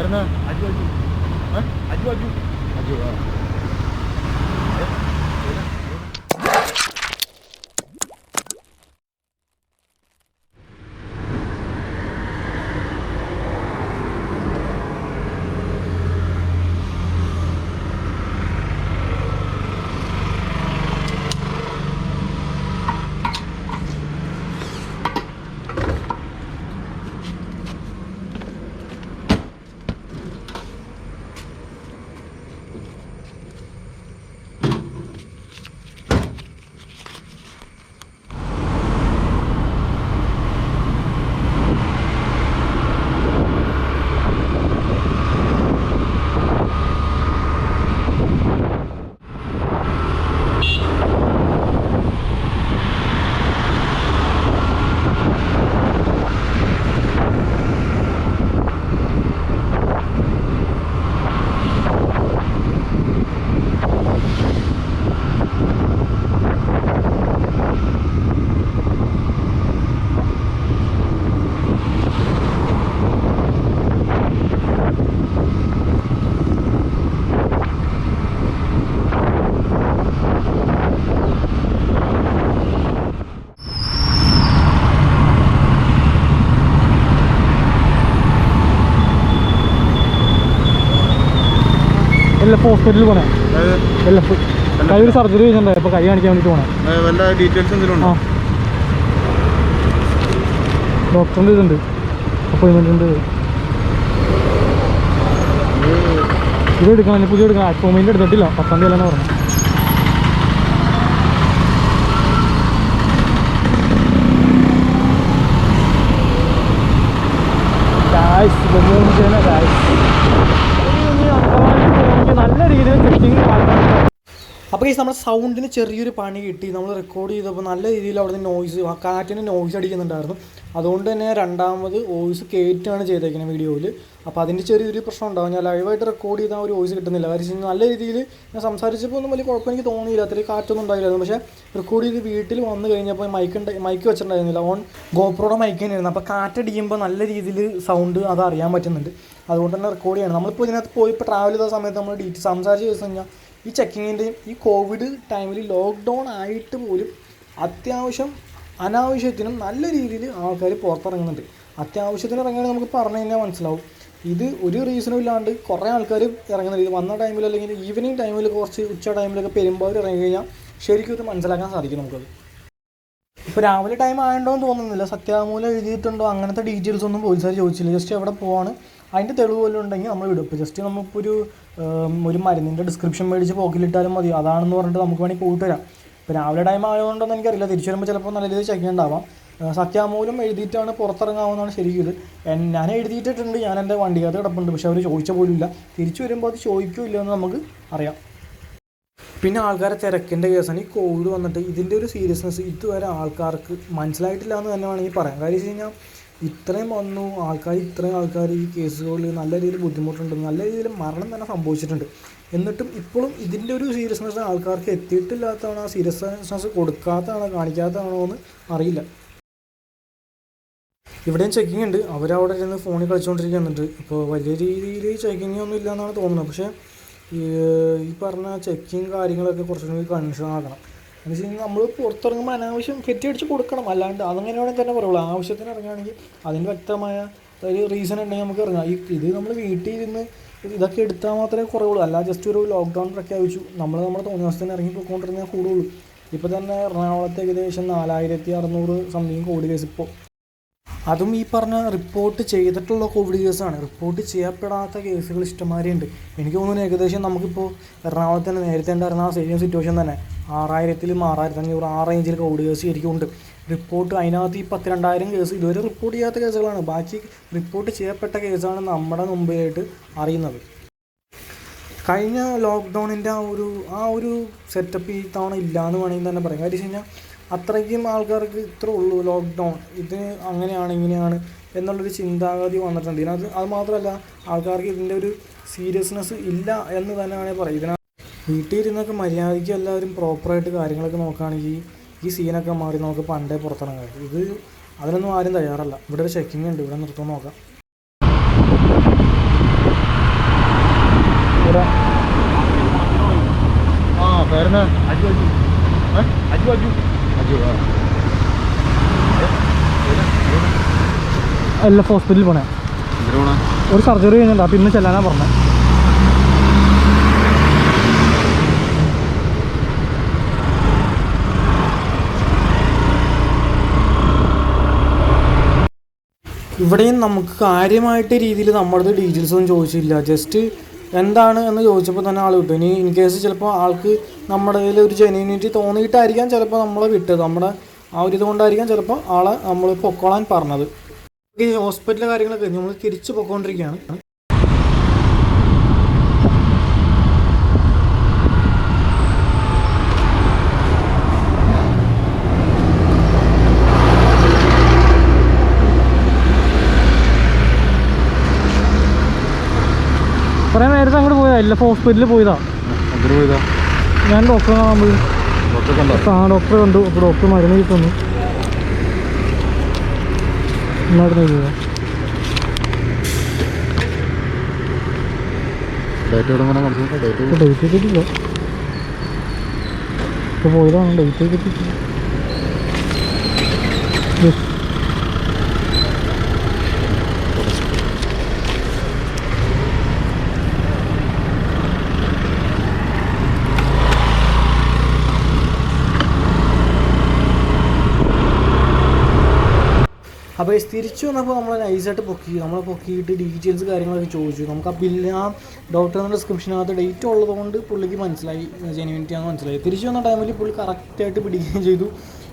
പേരെന്നാ അജു അജു ഏ? എഫ് ഹോസ്പിറ്റലിൽ പോണേ. കൈ ഒരു സർജറി ചെയ്യുന്നുണ്ടായി അപ്പോൾ കൈ കാണിക്കാൻ വേണ്ടിയിട്ട് പോണേ. വല്ല ഡീറ്റെയിൽസ് എന്തെങ്കിലും ആ. ഡോക്ടറിന്റെ ഇതുണ്ട്. അപ്പോയിൻമെന്റ് ഉണ്ട്. ഇത് എടുക്കണം പുതിയ എടുക്കണം. അപ്പോയിൻമെന്റ് എടുത്തിട്ടില്ല. പത്താം തീയതി അല്ലെന്ന് പറഞ്ഞു. Guys, ഇതൊന്നും ചെയ്യുന്ന guys. നല്ല രീതിയിൽ ചെക്കിങ് അപ്പോൾ ഈ നമ്മുടെ സൗണ്ടിന് ചെറിയൊരു പണി കിട്ടി. നമ്മൾ റെക്കോർഡ് ചെയ്തപ്പോൾ നല്ല രീതിയിൽ അവിടുന്ന് നോയ്സ് കാറ്റിന് നോയ്സ് അടിക്കുന്നുണ്ടായിരുന്നു. അതുകൊണ്ട് തന്നെ രണ്ടാമത് വോയിസ് കയറ്റാണ് ചെയ്തേക്കുന്നത് വീഡിയോയിൽ അപ്പോൾ അതിന്റെ ചെറിയൊരു പ്രശ്നം ഉണ്ടാവും. ഞാൻ ലൈവായിട്ട് റെക്കോർഡ് ചെയ്താൽ ഒരു വോയിസ് കിട്ടുന്നില്ല. കാര്യം നല്ല രീതിയിൽ ഞാൻ സംസാരിച്ചപ്പോൾ ഒന്നും വലിയ കുഴപ്പം എനിക്ക് തോന്നിയില്ല. അത്രയും കാറ്റൊന്നും ഉണ്ടായില്ലായിരുന്നു. പക്ഷേ റെക്കോർഡ് ചെയ്ത് വീട്ടിൽ വന്നു കഴിഞ്ഞപ്പോൾ മൈക്ക് മൈക്ക് വെച്ചിട്ടുണ്ടായിരുന്നില്ല. ഓൺ ഗോപ്രോയുടെ മൈക്ക് തന്നെയായിരുന്നു. അപ്പോൾ കാറ്റടിക്കുമ്പോൾ നല്ല രീതിയിൽ സൗണ്ട് അത് അറിയാൻ പറ്റുന്നുണ്ട്. അതുകൊണ്ട് തന്നെ റെക്കോർഡ് ചെയ്യണം. നമ്മളിപ്പോൾ ഇതിനകത്ത് പോയി ഇപ്പോൾ ട്രാവൽ ചെയ്ത സമയത്ത് നമ്മൾ ഡീറ്റ് സംസാരിച്ച് ചോദിച്ചു കഴിഞ്ഞാൽ ഈ ചെക്കിങ്ങിന്റെയും ഈ കോവിഡ് ടൈമിൽ ലോക്ക്ഡൗൺ ആയിട്ട് പോലും അത്യാവശ്യം അനാവശ്യത്തിനും നല്ല രീതിയിൽ ആൾക്കാർ പുറത്തിറങ്ങുന്നുണ്ട്. അത്യാവശ്യത്തിന് ഇറങ്ങുകയാണെങ്കിൽ നമുക്ക് പറഞ്ഞു കഴിഞ്ഞാൽ മനസ്സിലാവും. ഇത് ഒരു റീസണും ഇല്ലാണ്ട് കുറേ ആൾക്കാർ ഇറങ്ങുന്നുണ്ട്. ഇത് വന്ന ടൈമിൽ അല്ലെങ്കിൽ ഈവനിങ് ടൈമിൽ കുറച്ച് ഉച്ച ടൈമിലൊക്കെ പെരുമ്പാവൂർ ഇറങ്ങി കഴിഞ്ഞാൽ ശരിക്കും ഇത് മനസ്സിലാക്കാൻ സാധിക്കും നമുക്കത്. ഇപ്പോൾ രാവിലെ ടൈം ആയതുകൊണ്ടോ എന്ന് തോന്നുന്നില്ല. സത്യാമൂലം എഴുതിയിട്ടുണ്ടോ? അങ്ങനത്തെ ഡീറ്റെയിൽസ് ഒന്നും പോലീസുകാർ ചോദിച്ചില്ല. ജസ്റ്റ് എവിടെ പോവാണ്? അതിന്റെ തെളിവ് പോലും ഉണ്ടെങ്കിൽ നമ്മൾ വിടും ഇപ്പോൾ ജസ്റ്റ് നമുക്കിപ്പോൾ ഒരു മരുന്നിന്റെ ഡിസ്ക്രിപ്ഷൻ മേടിച്ച് പോക്കിലിട്ടാലും മതി. അതാണെന്ന് പറഞ്ഞിട്ട് നമുക്ക് വേണമെങ്കിൽ പോയിട്ട് വരാം ഇപ്പോൾ രാവിലെ ടൈം ആയതുകൊണ്ടൊന്നും എനിക്കറിയില്ല. തിരിച്ചു വരുമ്പോൾ ചിലപ്പോൾ നല്ല രീതിയിൽ ചെക്ക് ഉണ്ടാവാം സത്യാമൂലം എഴുതിയിട്ടാണ് പുറത്തിറങ്ങാവുന്നതാണ് ശരിക്കും ഇത്. ഞാൻ എഴുതിയിട്ടിട്ടുണ്ട്. ഞാൻ എന്റെ വണ്ടിക്കകത്ത് കിടപ്പുണ്ട്. പക്ഷെ അവർ ചോദിച്ച പോലും ഇല്ല. തിരിച്ചു വരുമ്പോൾ അത് ചോദിക്കില്ല എന്ന് നമുക്ക് അറിയാം. പിന്നെ ആൾക്കാരെ തിരക്കിന്റെ കേസാണ്. ഈ കോവിഡ് വന്നിട്ട് ഇതിന്റെ ഒരു സീരിയസ്നെസ് ഇതുവരെ ആൾക്കാർക്ക് മനസ്സിലായിട്ടില്ല എന്ന് തന്നെ വേണമെങ്കിൽ പറയാം. കാര്യം വെച്ച് കഴിഞ്ഞാൽ ഇത്രയും വന്നു. ആൾക്കാർ ഇത്രയും ആൾക്കാർ ഈ കേസുകളിൽ നല്ല രീതിയിൽ ബുദ്ധിമുട്ടുണ്ട്. നല്ല രീതിയിൽ മരണം തന്നെ സംഭവിച്ചിട്ടുണ്ട്. എന്നിട്ടും ഇപ്പോഴും ഇതിന്റെ ഒരു സീരിയസ്നെസ് ആൾക്കാർക്ക് എത്തിയിട്ടില്ലാത്തതാണോ? ആ സീരിയസ്നെസ് കൊടുക്കാത്തതാണോ? കാണിക്കാത്തതാണോ എന്ന് അറിയില്ല. ഇവിടെയും ചെക്കിംഗ് ഉണ്ട്. അവരവിടെ ഇരുന്ന് ഫോണിൽ കളിച്ചുകൊണ്ടിരിക്കുന്നുണ്ട് ഇപ്പോൾ വലിയ രീതിയിൽ ചെക്കിംഗ് ഒന്നും ഇല്ല എന്നാണ് തോന്നുന്നത്. പക്ഷേ ഈ പറഞ്ഞ ചെക്കിങ് കാര്യങ്ങളൊക്കെ കുറച്ചും കൂടി കൺഷൻ ആക്കണം. എന്ന് വെച്ച് കഴിഞ്ഞാൽ നമ്മൾ പുറത്തിറങ്ങുമ്പോൾ അനാവശ്യം കെട്ടിയടിച്ച് കൊടുക്കണം. അല്ലാണ്ട് അതങ്ങനെ വേണമെങ്കിൽ തന്നെ പറയുള്ളൂ ആവശ്യത്തിന് ഇറങ്ങുകയാണെങ്കിൽ അതിന് വ്യക്തമായ ഒരു റീസൺ ഉണ്ടെങ്കിൽ നമുക്ക് ഇറങ്ങാം. ഈ ഇത് നമ്മൾ വീട്ടിൽ ഇരുന്ന് ഇതൊക്കെ എടുത്താൽ മാത്രമേ കുറവുള്ളൂ. അല്ല ജസ്റ്റ് ഒരു ലോക്ക്ഡൗൺ പ്രഖ്യാപിച്ചു. നമ്മൾ നമ്മുടെ തോന്നിയ ദിവസത്തിന് ഇറങ്ങി പോയിക്കൊണ്ടിരുന്നാൽ കൂടുള്ളൂ. ഇപ്പോൾ തന്നെ എറണാകുളത്ത് ഏകദേശം നാലായിരത്തി അറുന്നൂറ് സംതിങ് കോടി കേസ് ഇപ്പോൾ അതും ഈ പറഞ്ഞ റിപ്പോർട്ട് ചെയ്തിട്ടുള്ള കോവിഡ് കേസാണ് റിപ്പോർട്ട് ചെയ്യപ്പെടാത്ത കേസുകൾ ഇഷ്ടംമാരിയുണ്ട്. എനിക്ക് തോന്നുന്നു ഏകദേശം നമുക്കിപ്പോൾ എറണാകുളത്ത് തന്നെ നേരത്തെ ഉണ്ടായിരുന്ന ആ സെയിം സിറ്റുവേഷൻ തന്നെ. ആറായിരത്തിലും ആറായിരത്തി അഞ്ഞൂറ് ആ റേഞ്ചിൽ കോവിഡ് കേസ് ശരിക്കും ഉണ്ട്. റിപ്പോർട്ട് അതിനകത്ത് ഈ പത്ത് രണ്ടായിരം കേസ് ഇതുവരെ റിപ്പോർട്ട് ചെയ്യാത്ത കേസുകളാണ് ബാക്കി റിപ്പോർട്ട് ചെയ്യപ്പെട്ട കേസാണ് നമ്മുടെ മുമ്പിലായിട്ട് അറിയുന്നത്. കഴിഞ്ഞ ലോക്ക്ഡൗണിന്റെ ആ ഒരു ആ ഒരു സെറ്റപ്പ് ഈ തവണ ഇല്ലയെന്ന് വേണമെങ്കിൽ തന്നെ പറയാം. കാര്യം വെച്ച് കഴിഞ്ഞാൽ അത്രയ്ക്കും ആൾക്കാർക്ക് ഇത്രേ ഉള്ളൂ ലോക്ക്ഡൗൺ ഇത് അങ്ങനെയാണ് ഇങ്ങനെയാണ് എന്നുള്ളൊരു ചിന്താഗതി വന്നിട്ടുണ്ട്. ഇതിനകത്ത് അത് മാത്രമല്ല ആൾക്കാർക്ക് ഇതിന്റെ ഒരു സീരിയസ്നെസ് ഇല്ല എന്ന് തന്നെ വേണമെങ്കിൽ പറയും ഇതിനകത്ത് വീട്ടിൽ ഇരുന്നൊക്കെ മര്യാദയ്ക്ക് എല്ലാവരും പ്രോപ്പറായിട്ട് കാര്യങ്ങളൊക്കെ നോക്കുകയാണെങ്കിൽ ഈ സീനൊക്കെ മാറി നമുക്ക് പണ്ടേ പുറത്തിറങ്ങാം. ഇത് അതിനൊന്നും ആരും തയ്യാറല്ല. ഇവിടെ ഒരു ചെക്കിംഗ് ഉണ്ട്. ഇവിടെ നിർത്തും നോക്കാം. ആ പേരെന്നാ അജു അജു. അജു അജു. എൽ എഫ് ഹോസ്പിറ്റലിൽ പോണേ. ഒരു സർജറി കഴിഞ്ഞിട്ടാ പിന്നെ ചെല്ലാനാ പറഞ്ഞത് ഇവിടെയും നമുക്ക് കാര്യമായിട്ട് രീതിയിൽ നമ്മുടെ ഡീറ്റെയിൽസ് ഒന്നും ചോദിച്ചില്ല ജസ്റ്റ് എന്താണ് എന്ന് ചോദിച്ചപ്പോൾ തന്നെ ആൾ വിട്ടു. ഇനി ഇൻ കേസ് ചിലപ്പോൾ ആൾക്ക് നമ്മുടെ ഒരു ജെന്യൂനിറ്റി തോന്നിയിട്ടായിരിക്കാം ചിലപ്പോൾ നമ്മളെ വിട്ടത്. നമ്മുടെ ആ ഒരു ഇതുകൊണ്ടായിരിക്കാം ചിലപ്പോൾ ആളെ നമ്മൾ പൊക്കോളാൻ പറഞ്ഞത്. ഈ ഹോസ്പിറ്റലിലെ കാര്യങ്ങളൊക്കെ നമ്മൾ തിരിച്ചു പൊക്കോണ്ടിരിക്കുകയാണ്. കുറേ നേരത്തെ അങ്ങോട്ട് പോയതാ. എല്ലാ ഹോസ്പിറ്റലിൽ പോയതാ. പോയതാ? ഞാൻ ഡോക്ടറെ കാണാൻ ആ ഡോക്ടറെ കണ്ടു. അപ്പോൾ ഡോക്ടർ മരുന്ന് കിട്ടുന്നു. മരുന്ന് എഴുതിയതാ ഡേറ്റ് കിട്ടില്ല ഇപ്പോൾ പോയതാണ്. ഡേറ്റ് കിട്ടിയിട്ടില്ല അപ്പോൾ ഈ തിരിച്ചു വന്നപ്പോൾ നമ്മൾ നൈസായിട്ട് പൊക്കി നമ്മളെ പൊക്കിയിട്ട് ഡീറ്റെയിൽസ് കാര്യങ്ങളൊക്കെ ചോദിച്ചു. നമുക്ക് ആ ബില്ല് ആ ഡോക്ടറിന്റെ ഡിസ്ക്രിപ്ഷനകത്ത് ഡേറ്റ് ഉള്ളതുകൊണ്ട് പുള്ളിക്ക് മനസ്സിലായി. ജെനുവിനിറ്റി ആണെന്ന് മനസ്സിലായി തിരിച്ചു വന്ന ടൈമിൽ പുള്ളി കറക്റ്റായിട്ട് പിടിക്കുകയും ചെയ്തു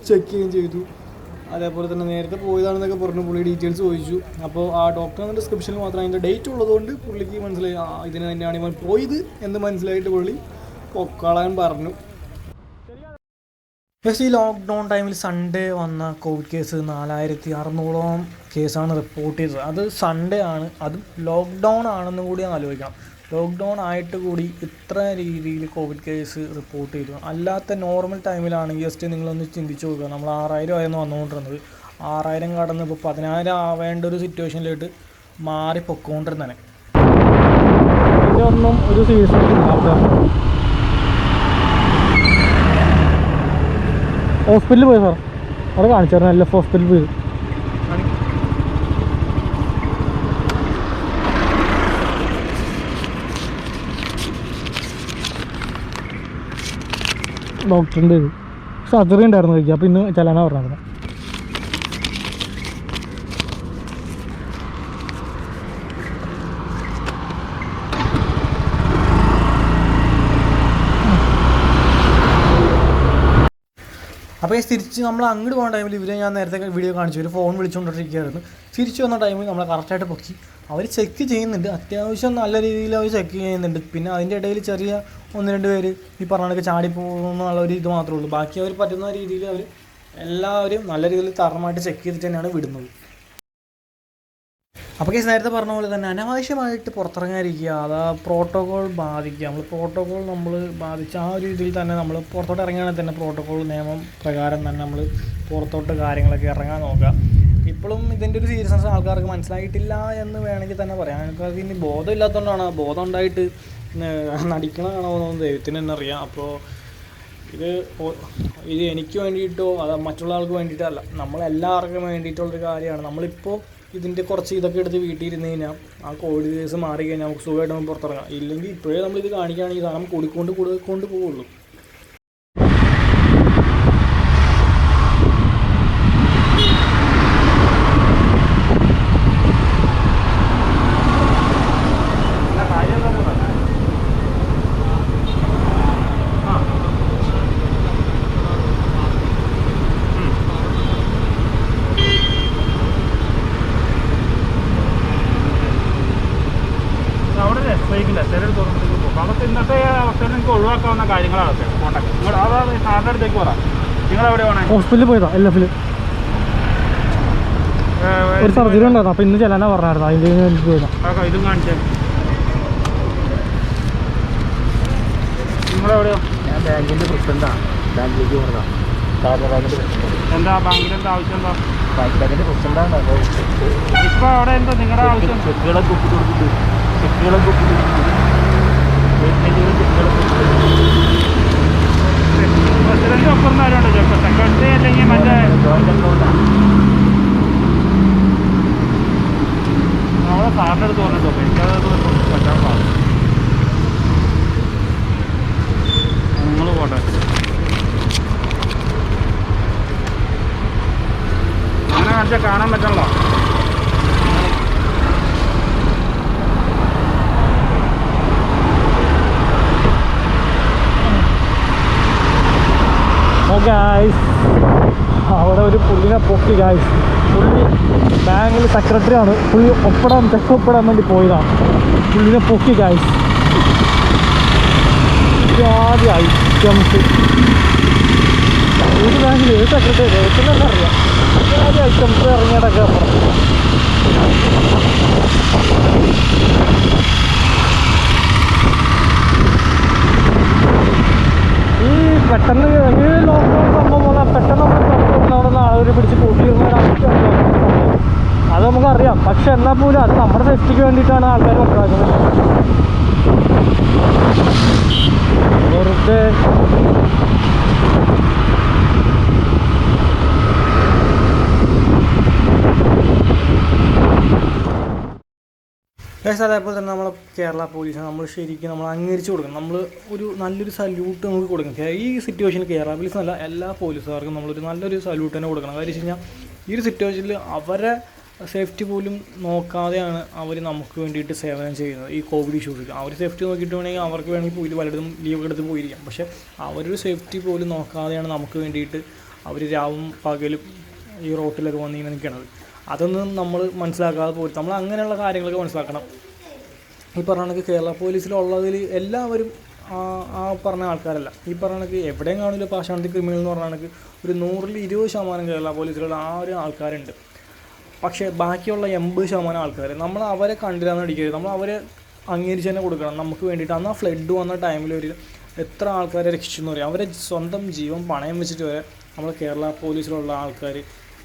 ചെക്ക് ചെയ്യുകയും ചെയ്തു. അതേപോലെ തന്നെ നേരത്തെ പോയതാണെന്നൊക്കെ പറഞ്ഞു പുള്ളി ഡീറ്റെയിൽസ് ചോദിച്ചു. അപ്പോൾ ആ ഡോക്ടറിന്റെ ഡിസ്ക്രിപ്ഷനിൽ മാത്രം അതിന്റെ ഡേറ്റ് ഉള്ളതുകൊണ്ട് പുള്ളിക്ക് മനസ്സിലായി. ആ ഇതിന് തന്നെയാണ് ഇവൻ പോയത് എന്ന് മനസ്സിലായിട്ട് പുള്ളി പൊക്കളാൻ പറഞ്ഞു. പക്ഷേ ഈ ലോക്ക്ഡൗൺ ടൈമിൽ സൺഡേ വന്ന കോവിഡ് കേസ് നാലായിരത്തി അറുന്നൂറോളം കേസാണ് റിപ്പോർട്ട് ചെയ്തത്. അത് സൺഡേ ആണ്. അതും ലോക്ക്ഡൗൺ ആണെന്ന് കൂടി ആലോചിക്കണം. ലോക്ക്ഡൗൺ ആയിട്ട് കൂടി ഇത്ര രീതിയിൽ കോവിഡ് കേസ് റിപ്പോർട്ട് ചെയ്തു. അല്ലാത്ത നോർമൽ ടൈമിലാണെങ്കിൽ ജസ്റ്റ് നിങ്ങളൊന്ന് ചിന്തിച്ച് നോക്കുക. നമ്മൾ ആറായിരം ആയിരുന്നു വന്നുകൊണ്ടിരുന്നത്. ആറായിരം കടന്ന് ഇപ്പോൾ പതിനായിരം ആവേണ്ട ഒരു സിറ്റുവേഷനിലോട്ട് മാറി പൊക്കോണ്ടിരുന്നേ ഇതൊന്നും ഒരു സീസൺ ഹോസ്പിറ്റലിൽ പോയി സാർ അവിടെ കാണിച്ചായിരുന്നു എൽ എഫ് ഹോസ്പിറ്റലിൽ പോയി. ഡോക്ടറിന്റെ ഇത്. സർജറി ഉണ്ടായിരുന്നു കഴിക്കുക അപ്പോൾ ഇന്ന് ചെല്ലാനാണ് പറഞ്ഞത് അപ്പോൾ ഈ തിരിച്ച് നമ്മൾ അങ്ങോട്ട് പോകുന്ന ടൈമിൽ ഇവരെ ഞാൻ നേരത്തെ വീഡിയോ കാണിച്ചു. ഒരു ഫോൺ വിളിച്ചുകൊണ്ടിരിക്കുകയായിരുന്നു തിരിച്ചു വന്ന ടൈമിൽ നമ്മളെ കറക്റ്റായിട്ട് പൊക്കി. അവർ ചെക്ക് ചെയ്യുന്നുണ്ട്. അത്യാവശ്യം നല്ല രീതിയിൽ അവർ ചെക്ക് ചെയ്യുന്നുണ്ട്. പിന്നെ അതിന്റെ ഇടയിൽ ചെറിയ ഒന്ന് രണ്ട് പേര് ഈ പറഞ്ഞൊക്കെ ചാടി പോകുന്നുള്ള ഒരു ഇത് മാത്രമേ ഉള്ളൂ. ബാക്കി അവർ പറ്റുന്ന രീതിയിൽ അവർ എല്ലാവരും നല്ല രീതിയിൽ തറമായിട്ട് ചെക്ക് ചെയ്തിട്ട് തന്നെയാണ് വിടുന്നത്. അപ്പോൾ കേസ് നേരത്തെ പറഞ്ഞ പോലെ തന്നെ അനാവശ്യമായിട്ട് പുറത്തിറങ്ങാതിരിക്കുക അത് പ്രോട്ടോകോൾ ബാധിക്കുക. നമ്മൾ പ്രോട്ടോകോൾ നമ്മൾ ബാധിച്ച ആ ഒരു രീതിയിൽ തന്നെ നമ്മൾ പുറത്തോട്ട് ഇറങ്ങുകയാണെങ്കിൽ തന്നെ പ്രോട്ടോകോൾ നിയമം പ്രകാരം തന്നെ നമ്മൾ പുറത്തോട്ട് കാര്യങ്ങളൊക്കെ ഇറങ്ങാൻ നോക്കുക. ഇപ്പോഴും ഇതിന്റെ ഒരു സീരിയസ്നെസ് ആൾക്കാർക്ക് മനസ്സിലായിട്ടില്ല എന്ന് വേണമെങ്കിൽ തന്നെ പറയാം. ആൾക്കാർക്ക് ഇനി ബോധം ഇല്ലാത്തതുകൊണ്ടാണ് ബോധം ഉണ്ടായിട്ട് നടിക്കണതാണോ എന്നൊന്നും ദൈവത്തിന് തന്നെ അറിയാം. അപ്പോൾ ഇത് ഇത് എനിക്ക് വേണ്ടിയിട്ടോ അത് മറ്റുള്ള ആൾക്ക് വേണ്ടിയിട്ടല്ല നമ്മളെല്ലാവർക്കും വേണ്ടിയിട്ടുള്ളൊരു കാര്യമാണ്. നമ്മളിപ്പോൾ ഇതിന്റെ കുറച്ച് ഇതൊക്കെ എടുത്ത് വീട്ടിൽ ഇരുന്ന് കഴിഞ്ഞാൽ ആ കോവിഡ് കേസ് മാറി കഴിഞ്ഞാൽ നമുക്ക് സുഖമായിട്ട് നമുക്ക് പുറത്തിറങ്ങാം. ഇല്ലെങ്കിൽ ഇപ്പോഴേ നമ്മൾ ഇത് കാണിക്കുകയാണെങ്കിൽ സാധനം കൂടിക്കൊണ്ട് കൂടിക്കൊണ്ട് പോവുള്ളൂ അവിടെ ലെഫ്റ്റിലേക്കില്ല ചില തുറന്നിലേക്ക് പോകും അതൊക്കെ ഇന്നത്തെ അവസ്ഥയിൽ നിങ്ങൾക്ക് ഒഴിവാക്കാവുന്ന കാര്യങ്ങളാണ് നിങ്ങൾ അതാണ് സാറിന്റെ അടുത്തേക്ക് പറ. നിങ്ങൾ എവിടെയാണ് ഹോസ്പിറ്റലിൽ പോയതാ എൽ എഫിൽ ഒരു സർജറി ഉണ്ടായിരുന്നു അപ്പോൾ ഇന്ന് ചെല്ലാനാ പറഞ്ഞായിരുന്നു. അതിന്റെ പോയതാ. ഇതും കാണിച്ചേ. നിങ്ങളെവിടെയോ? ഞാൻ ബാങ്കിന്റെ പ്രസിഡന്റാണ് ബാങ്കിലേക്ക് പ്രസിഡന്റ് എന്താ ബാങ്കിന്റെ എന്താ ആവശ്യം എന്താ? ബാങ്കിന്റെ പ്രസിഡന്റാണ് അപ്പോൾ ഇപ്പോൾ അവിടെ എന്താ നിങ്ങളുടെ ആവശ്യം? ചെക്കുകളൊക്കെ ഒപ്പിട്ട് കൊടുക്കുന്നുണ്ട് ചെക്കുകളൊക്കെ ഒപ്പിട്ട് കൊടുക്കുന്നുണ്ട് പ്രസിഡന്റ് ഒപ്പം ആരുണ്ട് ചിലപ്പോൾ സെക്രട്ടറി പോട്ടെ കാണാൻ പറ്റണല്ലോ. ഗായ്സ് അവിടെ ഒരു പുള്ളിനെ പൊക്കി ഗായ്സ് പുള്ളി ബാങ്കിൽ സെക്രട്ടറി ആണ് പുള്ളി ഒപ്പിടാൻ തെക്ക് ഒപ്പിടാൻ വേണ്ടി പോയതാണ് പുള്ളിനെ പൊക്കി ഗായ്സ് ആദ്യ ഐറ്റംസ് ഒരു ബാങ്കിൽ ഏത് സെക്രട്ടറി ഏറ്റവും അറിയാം? ആദ്യ ഐറ്റംസ് ഇറങ്ങിയിട്ടൊക്കെ പറഞ്ഞു ഈ പെട്ടെന്ന് ഈ ലോക്ക്ഡൗൺ സംഭവം പോലെ പെട്ടെന്ന് നമ്മൾ അവിടെ നിന്ന് ആളുകൾ പിടിച്ച് കൂട്ടിയിരുന്ന ഒരു അത് നമുക്കറിയാം. പക്ഷെ എന്നാൽ പോലും അത് നമ്മുടെ സേഫ്റ്റിക്ക് വേണ്ടിയിട്ടാണ് ആൾക്കാർ ഉണ്ടാക്കുന്നത് വെറുതെ ഗൈസ് അതേപോലെ തന്നെ നമ്മളെ കേരള പോലീസിനെ നമ്മൾ ശരിക്കും നമ്മൾ അംഗീകരിച്ച് കൊടുക്കണം. നമ്മൾ ഒരു നല്ലൊരു സല്യൂട്ട് നമുക്ക് കൊടുക്കണം. ഈ സിറ്റുവേഷൻ കേരള പോലീസ് എന്നല്ല എല്ലാ പോലീസുകാർക്കും നമ്മളൊരു നല്ലൊരു സല്യൂട്ട് തന്നെ കൊടുക്കണം. കാര്യം വെച്ച് കഴിഞ്ഞാൽ ഈ ഒരു സിറ്റുവേഷനിൽ അവരെ സേഫ്റ്റി പോലും നോക്കാതെയാണ് അവർ നമുക്ക് വേണ്ടിയിട്ട് സേവനം ചെയ്യുന്നത്. ഈ കോവിഡ് ഇഷ്യൂസിൽ അവർ സേഫ്റ്റി നോക്കിയിട്ട് വേണമെങ്കിൽ അവർക്ക് വേണമെങ്കിൽ പോയി പലയിടത്തും ലീവ് എടുത്ത് പോയിരിക്കാം. പക്ഷെ അവരൊരു സേഫ്റ്റി പോലും നോക്കാതെയാണ് നമുക്ക് വേണ്ടിയിട്ട് അവർ രാവും പകലും ഈ റോട്ടിലൊക്കെ വന്നിങ്ങനെ നിൽക്കണത് അതൊന്നും നമ്മൾ മനസ്സിലാക്കാതെ പോയി. നമ്മൾ അങ്ങനെയുള്ള കാര്യങ്ങളൊക്കെ മനസ്സിലാക്കണം. ഈ പറഞ്ഞ കണക്ക് കേരള പോലീസിലുള്ളതിൽ എല്ലാവരും ആ പറഞ്ഞ ആൾക്കാരല്ല. ഈ പറഞ്ഞ കണക്ക് എവിടെയും കാണില്ല. പാഷാണത്തി ക്രിമിനൽ എന്ന് പറഞ്ഞ കണക്ക് ഒരു നൂറിൽ ഇരുപത് ശതമാനം കേരള പോലീസിലുള്ള ആ ഒരു ആൾക്കാരുണ്ട്. പക്ഷേ ബാക്കിയുള്ള എൺപത് ശതമാനം ആൾക്കാർ നമ്മൾ അവരെ കണ്ടില്ലാന്ന് അടിക്കരുത്. നമ്മൾ അവരെ അംഗീകരിച്ച് തന്നെ കൊടുക്കണം. നമുക്ക് വേണ്ടിയിട്ട് അന്ന് ആ ഫ്ലഡ് വന്ന ടൈമിൽ ഒരു എത്ര ആൾക്കാരെ രക്ഷിച്ചു എന്ന് പറയാം. അവരെ സ്വന്തം ജീവൻ പണയം വെച്ചിട്ട് വരെ നമ്മൾ കേരള പോലീസിലുള്ള ആൾക്കാർ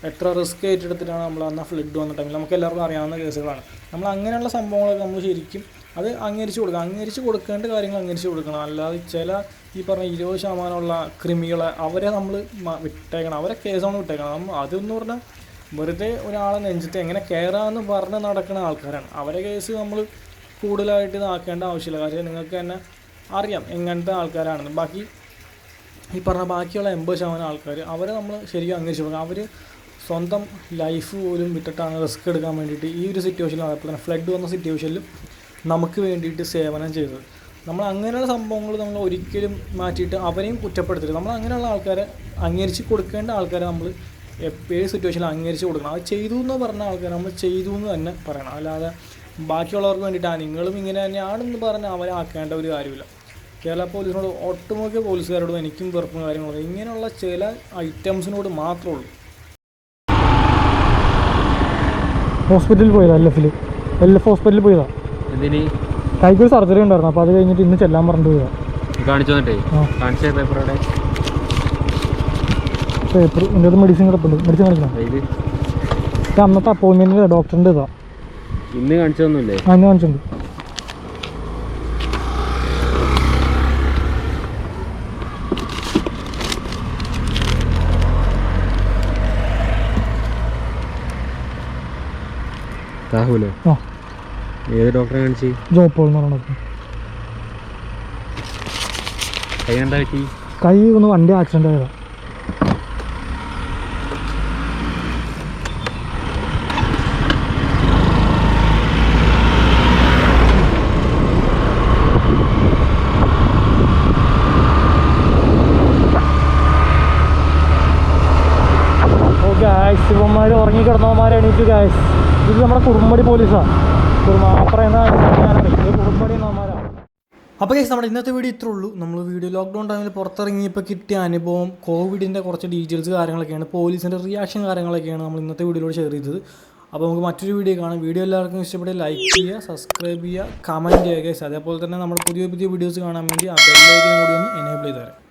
എത്ര റിസ്ക് ഏറ്റെടുത്തിട്ടാണ് നമ്മൾ അന്ന് ഫ്ലഡ് വന്ന ടൈമിൽ നമുക്ക് എല്ലാവർക്കും അറിയാവുന്ന കേസുകളാണ്. നമ്മൾ അങ്ങനെയുള്ള സംഭവങ്ങളൊക്കെ നമ്മൾ ശരിക്കും അത് അംഗീകരിച്ച് കൊടുക്കുക. അംഗീകരിച്ച് കൊടുക്കേണ്ട കാര്യങ്ങൾ അംഗീകരിച്ച് കൊടുക്കണം. അല്ലാതെ ചില ഈ പറഞ്ഞ ഇരുപത് ശതമാനമുള്ള ക്രിമികളെ അവരെ നമ്മൾ വിട്ടേക്കണം. അവരെ കേസാണ് വിട്ടേക്കണം. നമ്മൾ അതെന്ന് പറഞ്ഞാൽ വെറുതെ ഒരാളെ നെഞ്ചിട്ട് എങ്ങനെ കയറാമെന്ന് പറഞ്ഞ് നടക്കുന്ന ആൾക്കാരാണ്. അവരെ കേസ് നമ്മൾ കൂടുതലായിട്ട് ഇതാക്കേണ്ട ആവശ്യമില്ല. കാര്യം നിങ്ങൾക്ക് തന്നെ അറിയാം എങ്ങനത്തെ ആൾക്കാരാണെന്ന്. ബാക്കി ഈ പറഞ്ഞ ബാക്കിയുള്ള എൺപത് ശതമാനം ആൾക്കാർ അവരെ നമ്മൾ ശരിക്കും അംഗീകരിച്ച് കൊടുക്കുക അവർ സ്വന്തം ലൈഫ് പോലും വിട്ടിട്ടാണ് റിസ്ക് എടുക്കാൻ വേണ്ടിയിട്ട് ഈ ഒരു സിറ്റുവേഷനിൽ അതേപോലെ തന്നെ ഫ്ലഡ് വന്ന സിറ്റുവേഷനിൽ നമുക്ക് വേണ്ടിയിട്ട് സേവനം ചെയ്തത്. നമ്മൾ അങ്ങനെയുള്ള സംഭവങ്ങൾ നമ്മൾ ഒരിക്കലും മാറ്റിയിട്ട് അവരെയും കുറ്റപ്പെടുത്തരുത്. നമ്മൾ അങ്ങനെയുള്ള ആൾക്കാരെ അംഗീകരിച്ച് കൊടുക്കേണ്ട ആൾക്കാരെ നമ്മൾ എപ്പോഴും സിറ്റുവേഷനിൽ അംഗീകരിച്ച് കൊടുക്കണം. അത് ചെയ്തു എന്ന് പറഞ്ഞ ആൾക്കാരെ നമ്മൾ ചെയ്തു എന്ന് തന്നെ പറയണം. അല്ലാതെ ബാക്കിയുള്ളവർക്ക് വേണ്ടിയിട്ടാണ് നിങ്ങളും ഇങ്ങനെ തന്നെയാണെന്ന് പറഞ്ഞ് അവരെ ആക്കേണ്ട ഒരു കാര്യമില്ല. കേരള പോലീസിനോട് ഒട്ടുമൊക്കെ പോലീസുകാരോടും എനിക്കും വെറുപ്പും കാര്യങ്ങളും ഇങ്ങനെയുള്ള ചില ഐറ്റംസിനോട് മാത്രമേ ഉള്ളൂ. ഹോസ്പിറ്റലിൽ പോയതാ എൽ എഫിൽ എൽ എഫ് ഹോസ്പിറ്റലിൽ പോയതാ. കൈക്ക് കൈക്കൊരു സർജറി ഉണ്ടായിരുന്നു അപ്പോൾ അത് കഴിഞ്ഞിട്ട് ഇന്ന് ചെല്ലാൻ പറഞ്ഞിട്ട് പോയതാ. കാണിച്ചു വന്നിട്ടേ കാണിച്ച പേപ്പർ അവിടെ പേപ്പർ എന്റെ അടുത്ത് മെഡിസിൻ കിടപ്പുണ്ട്. മെഡിസിൻ കാണിക്കണം? ഇത് അന്നത്തെ അപ്പോയിൻമെന്റ് ഡോക്ടറിന്റെ ഇതാ. ഇന്ന് കാണിച്ചതൊന്നുമില്ലേ? അതിന് കാണിച്ചിട്ടുണ്ട്. രാഹുലോ. ഏത് ഡോക്ടറെ കാണിച്ചു? ജോപ്പോൾ എന്ന് കൈ എന്താ പറ്റി? കൈ ഒന്ന് വണ്ടി ആക്സിഡന്റ് ആയതാ. ഗായ്സ് ഇവന്മാർ ഉറങ്ങിക്കിടന്നവന്മാർ എണീറ്റ് ഗായ്സ് ഇത് നമ്മുടെ കുറുമ്പടി പോലീസാണ് കുറുമ ആ പറയുന്ന ഞാനാണ്. ഇത് കുറുമ്പടി അപ്പോൾ കേസ് നമ്മുടെ ഇന്നത്തെ വീഡിയോ ഇത്രേ ഉള്ളൂ. നമ്മൾ വീഡിയോ ലോക്ക്ഡൗൺ ടൈമിൽ പുറത്തിറങ്ങിയപ്പോൾ കിട്ടിയ അനുഭവം കോവിഡിന്റെ കുറച്ച് ഡീറ്റെയിൽസ് കാര്യങ്ങളൊക്കെയാണ് പോലീസിന്റെ റിയാക്ഷൻ കാര്യങ്ങളൊക്കെയാണ് നമ്മൾ ഇന്നത്തെ വീഡിയോയിലൂടെ ഷെയർ ചെയ്തത്. അപ്പോൾ നമുക്ക് മറ്റൊരു വീഡിയോ കാണാം. വീഡിയോ എല്ലാവർക്കും ഇഷ്ടപ്പെട്ട് ലൈക്ക് ചെയ്യുക സബ്സ്ക്രൈബ് ചെയ്യുക കമന്റ് ചെയ്യുക ഗൈസ് അതേപോലെ തന്നെ നമ്മുടെ പുതിയ പുതിയ വീഡിയോസ് കാണാൻ വേണ്ടി ആ ബെല്ലൈക്കനും കൂടി ഒന്ന് എനേബിൾ ചെയ്ത് തരാം.